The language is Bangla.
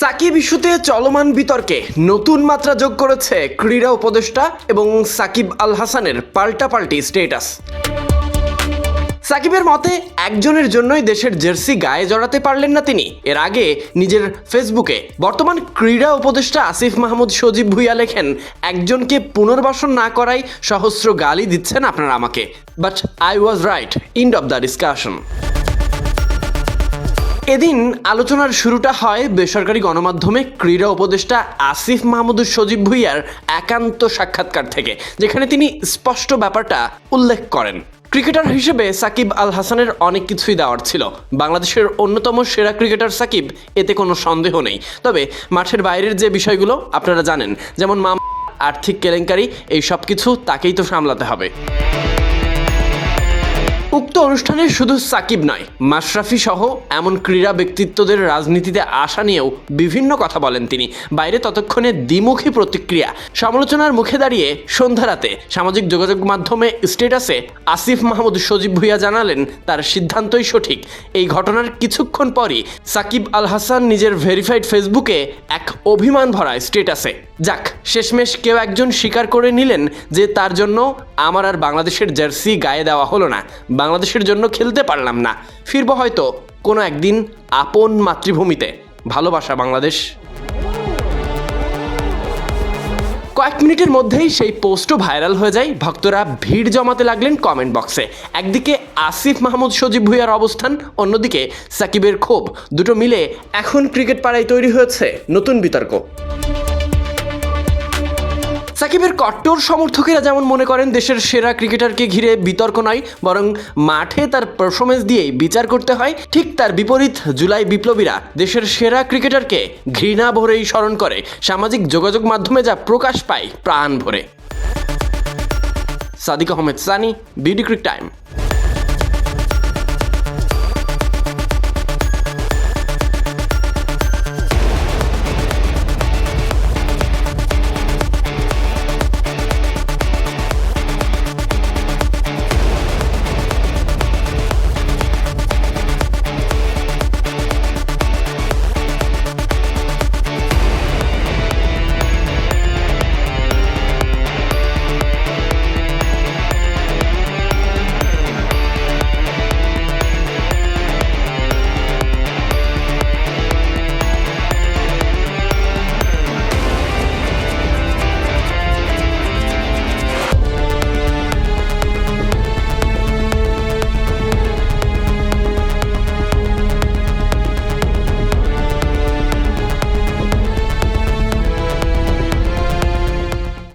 সাকিব ইস্যুতে চলমান বিতর্কে নতুন মাত্রা যোগ করেছে ক্রীড়া উপদেষ্টা এবং সাকিব আল হাসানের পাল্টাপাল্টি স্টেটাস সাকিবের মতে, একজনের জন্যই দেশের জার্সি গায়ে জড়াতে পারলেন না তিনি। এর আগে নিজের ফেসবুকে বর্তমান ক্রীড়া উপদেষ্টা আসিফ মাহমুদ সজীব ভুইয়া লেখেন, একজনকে পুনর্বাসন না করাই সহস্র গালি দিচ্ছেন আপনারা আমাকে। But I was right end of the discussion এদিন আলোচনার শুরুটা হয় বেসরকারি গণমাধ্যমে ক্রীড়া উপদেষ্টা আসিফ মাহমুদুর সজীব ভুইয়ার একান্ত সাক্ষাৎকার থেকে, যেখানে তিনি স্পষ্ট ব্যাপারটা উল্লেখ করেন। ক্রিকেটার হিসেবে সাকিব আল হাসানের অনেক কিছুই দেওয়ার ছিল। বাংলাদেশের অন্যতম সেরা ক্রিকেটার সাকিব, এতে কোনো সন্দেহ নেই। তবে মাঠের বাইরের যে বিষয়গুলো আপনারা জানেন, যেমন মাম, আর্থিক কেলেঙ্কারি, এই সব কিছু তাকেই তো সামলাতে হবে। উক্ত অনুষ্ঠানে শুধু সাকিব নয়, মাশরাফি সহ এমন ক্রীড়া ব্যক্তিত্বদের রাজনীতিতে আসা নিয়েও বিভিন্ন কথা বলেন তিনি। বাইরে ততক্ষণে দ্বিমুখী প্রতিক্রিয়া। সমালোচনার মুখে দাঁড়িয়ে সন্ধ্যা রাতে সামাজিক যোগাযোগ মাধ্যমে স্টেটাসে আসিফ মাহমুদ সজীব ভুইয়া জানালেন তার সিদ্ধান্তই সঠিক। এই ঘটনার কিছুক্ষণ পরই সাকিব আল হাসান নিজের ভেরিফাইড ফেসবুকে এক অভিমান ভরা স্টেটাসে যাক, শেষমেশ কেউ একজন স্বীকার করে নিলেন যে তার জন্য আমার আর বাংলাদেশের জার্সি গায়ে দেওয়া হলো না। বাংলাদেশের জন্য খেলতে পারলাম না। ফিরবো হয়তো কোনো একদিন আপন মাতৃভূমিতে। ভালোবাসা বাংলাদেশ। কয়েক মিনিটের মধ্যেই সেই পোস্টও ভাইরাল হয়ে যায়। ভক্তরা ভিড় জমাতে লাগলেন কমেন্ট বক্সে একদিকে আসিফ মাহমুদ সজীব ভুইয়ার অবস্থান, অন্যদিকে সাকিবের ক্ষোভ। দুটো মিলে এখন ক্রিকেট পাড়ায় তৈরি হয়েছে নতুন বিতর্ক। সাকিবের কট্টর সমর্থকেরা যেমন মনে করেন, দেশের সেরা ক্রিকেটারকে ঘিরে বিতর্ক নয় বরং মাঠে তার পারফরমেন্স দিয়েই বিচার করতে হয়। ঠিক তার বিপরীত, জুলাই বিপ্লবীরা দেশের সেরা ক্রিকেটারকে ঘৃণা ভরেই স্মরণ করে। সামাজিক যোগাযোগ মাধ্যমে যা প্রকাশ পায় প্রাণ ভরে। Sadiq Ahmed Sunny BD cric time.